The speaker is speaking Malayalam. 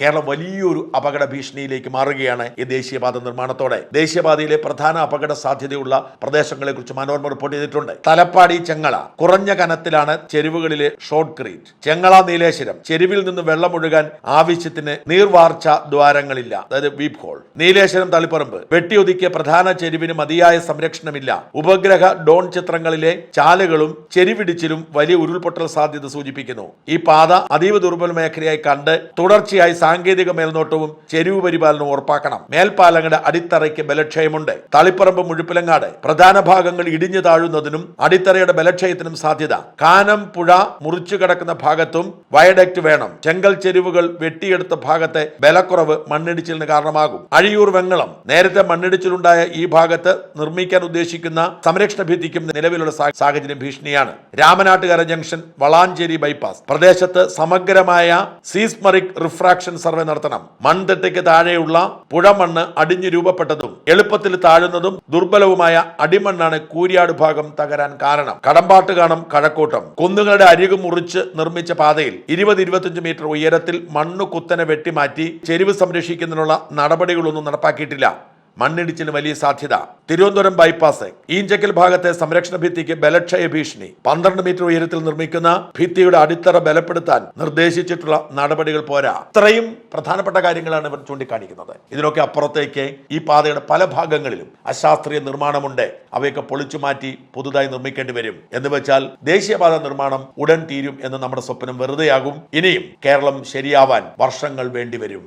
കേരളം വലിയൊരു അപകട ഭീഷണിയിലേക്ക് മാറുകയാണ് ഈ ദേശീയപാത നിർമ്മാണത്തോടെ. ദേശീയപാതയിലെ പ്രധാന അപകട സാധ്യതയുള്ള പ്രദേശങ്ങളെ കുറിച്ച് മനോരമ റിപ്പോർട്ട് ചെയ്തിട്ടുണ്ട്. തലപ്പാടി ചെങ്ങള കുറഞ്ഞ കനത്തിലാണ് ചെരുവുകളിലെ ഷോർട്ട് ക്രീറ്റ് ചെങ്ങള നീലേശ്വരം ചെരുവിൽ നിന്ന് വെള്ളമൊഴുകാൻ ആവശ്യത്തിന് നീർവാർച്ച ദ്വാരങ്ങളില്ല അതായത് വീപ് ഹോൾ. നീലേശ്വരം തളിപ്പറമ്പ് വെട്ടിയൊതുക്കിയ പ്രധാന ചെരുവിന് മതിയായ സംരക്ഷണമില്ല. ഉപഗ്രഹ ഡോൺ ചിത്രങ്ങളിലെ ചാലുകളും ചെരുവിടിച്ചിലും വലിയ ഉരുൾപൊട്ടൽ സാധ്യത സൂചിപ്പിക്കുന്നു. ഈ പാത അതീവ ദുർബല മേഖലയായി കണ്ട് തുടർച്ചയായി സാങ്കേതിക മേൽനോട്ടവും ചെരുവ് പരിപാലനവും ഉറപ്പാക്കണം. മേൽപ്പാലങ്ങളുടെ അടിത്തറയ്ക്ക് ബലക്ഷയമുണ്ട്. തളിപ്പറമ്പ് മുഴുപ്പിലങ്ങാട് പ്രധാന ഭാഗങ്ങൾ ഇടിഞ്ഞു താഴുന്നതിനും അടിത്തറയുടെ ബലക്ഷയത്തിനും സാധ്യത. കാനം പുഴ മുറിച്ചു കിടക്കുന്ന ഭാഗത്തും വയഡക്റ്റ് വേണം. ചെങ്കൽ ചെരുവുകൾ വെട്ടിയെടുത്ത ഭാഗത്തെ ബലക്കുറവ് മണ്ണിടിച്ചിലിന് കാരണമാകും. അഴിയൂർ വെങ്ങളം നേരത്തെ മണ്ണിടിച്ചിലുണ്ടായ ഈ ഭാഗത്ത് നിർമ്മിക്കാൻ ഉദ്ദേശിക്കുന്ന സംരക്ഷണ ഭിത്തിക്കും നിലവിലുള്ള സാഹചര്യം ഭീഷണിയാണ്. Ramanattukara junction Valanchery bypass. പ്രദേശത്ത് സമഗ്രമായ സീസ്മറിക് റിഫ്രാക്ഷൻ സർവേ നടത്തണം. മൺതിട്ടയ്ക്ക് താഴെയുള്ള പുഴമണ്ണ് അടിഞ്ഞു രൂപപ്പെട്ടതും എളുപ്പത്തിൽ താഴുന്നതും ദുർബലവുമായ അടിമണ്ണാണ് കൂരിയാട് ഭാഗം തകരാൻ കാരണം. കടമ്പാട്ട് കാണും കഴക്കൂട്ടം. കുന്നുകളുടെ അരികു മുറിച്ച് നിർമ്മിച്ച പാതയിൽ ഇരുപത് ഇരുപത്തിയഞ്ച് മീറ്റർ ഉയരത്തിൽ മണ്ണ് കുത്തനെ വെട്ടിമാറ്റി ചെരിവ് സംരക്ഷിക്കുന്നതിനുള്ള നടപടികളൊന്നും നടപ്പാക്കിയിട്ടില്ല. മണ്ണിടിച്ചിന് വലിയ സാധ്യത. തിരുവനന്തപുരം ബൈപ്പാസ് ഈഞ്ചക്കൽ ഭാഗത്തെ സംരക്ഷണ ഭിത്തിക്ക് ബലക്ഷയ ഭീഷണി. പന്ത്രണ്ട് മീറ്റർ ഉയരത്തിൽ നിർമ്മിക്കുന്ന ഭിത്തിയുടെ അടിത്തറ ബലപ്പെടുത്താൻ നിർദ്ദേശിച്ചിട്ടുള്ള നടപടികൾ പോരാ. ഇത്രയും പ്രധാനപ്പെട്ട കാര്യങ്ങളാണ് ഇവർ ചൂണ്ടിക്കാണിക്കുന്നത്. ഇതിനൊക്കെ അപ്പുറത്തേക്ക് ഈ പാതയുടെ പല ഭാഗങ്ങളിലും അശാസ്ത്രീയ നിർമ്മാണമുണ്ട്. അവയൊക്കെ പൊളിച്ചു മാറ്റി പുതുതായി നിർമ്മിക്കേണ്ടി വരും. എന്ന് വെച്ചാൽ ദേശീയപാത നിർമ്മാണം ഉടൻ തീരും എന്ന് നമ്മുടെ സ്വപ്നം വെറുതെയാകും. ഇനിയും കേരളം ശരിയാവാൻ വർഷങ്ങൾ വേണ്ടിവരും